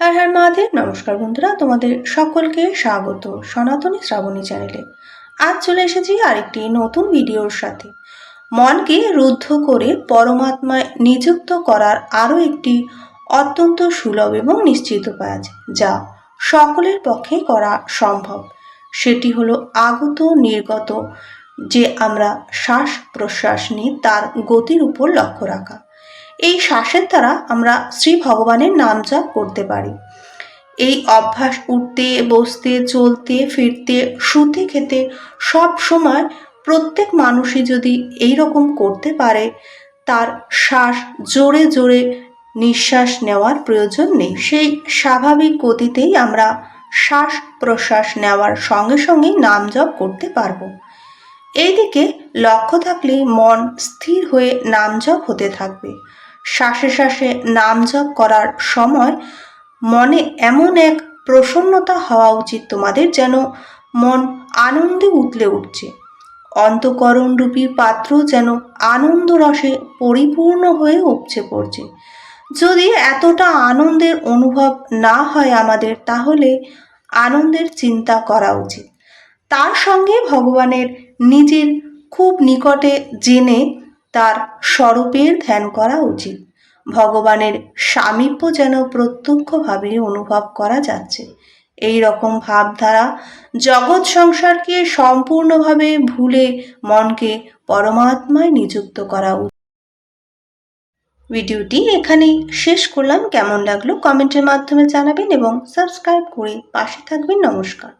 হ্যাঁ হ্যাঁ মহাদেব, নমস্কার বন্ধুরা, তোমাদের সকলকে স্বাগত সনাতনী শ্রাবণী চ্যানেলে। আজ চলে এসেছি আরেকটি নতুন ভিডিওর সাথে। মনকে রুদ্ধ করে পরমাত্মায় নিযুক্ত করার আরও একটি অত্যন্ত সুলভ এবং নিশ্চিত আছে, যা সকলের পক্ষে করা সম্ভব। সেটি হলো আগত, নির্গত, যে আমরা শ্বাস প্রশ্বাস নিই তার গতির উপর লক্ষ্য রাখা। এই শ্বাসের দ্বারা আমরা শ্রী ভগবানের নাম জপ করতে পারি। এই অভ্যাস উঠতে, বসতে, চলতে, ফিরতে, শুতে, খেতে সব সময় প্রত্যেক মানুষই যদি এই রকম করতে পারে, তার শ্বাস জোরে জোরে নিঃশ্বাস নেওয়ার প্রয়োজন নেই। সেই স্বাভাবিক গতিতেই আমরা শ্বাস প্রশ্বাস নেওয়ার সঙ্গে সঙ্গেই নাম জপ করতে পারব। এইদিকে লক্ষ্য থাকলে মন স্থির হয়ে নাম জপ হতে থাকবে। শ্বাসে শ্বাসে নাম জপ করার সময় মনে এমন এক প্রসন্নতা হওয়া উচিত তোমাদের যেন মন আনন্দে উতলে উঠছে। অন্তকরণ রূপী পাত্র যেন আনন্দ রসে পরিপূর্ণ হয়ে উপচে পড়ছে। যদি এতটা আনন্দের অনুভব না হয় আমাদের, তাহলে আনন্দের চিন্তা করা উচিত। তার সঙ্গে ভগবানের নিজের খুব নিকটে জেনে তার স্বরূপের ধ্যান করা উচিত। ভগবানের সামীপ্য যেন প্রত্যক্ষভাবে অনুভব করা যাচ্ছে। এই রকম ভাবধারা জগৎ সংসারকে সম্পূর্ণভাবে ভুলে মনকে পরমাত্মায় নিযুক্ত করা উচিত। ভিডিওটি এখানেই শেষ করলাম। কেমন লাগল কমেন্টের মাধ্যমে জানাবেন এবং সাবস্ক্রাইব করে পাশে থাকবেন। নমস্কার।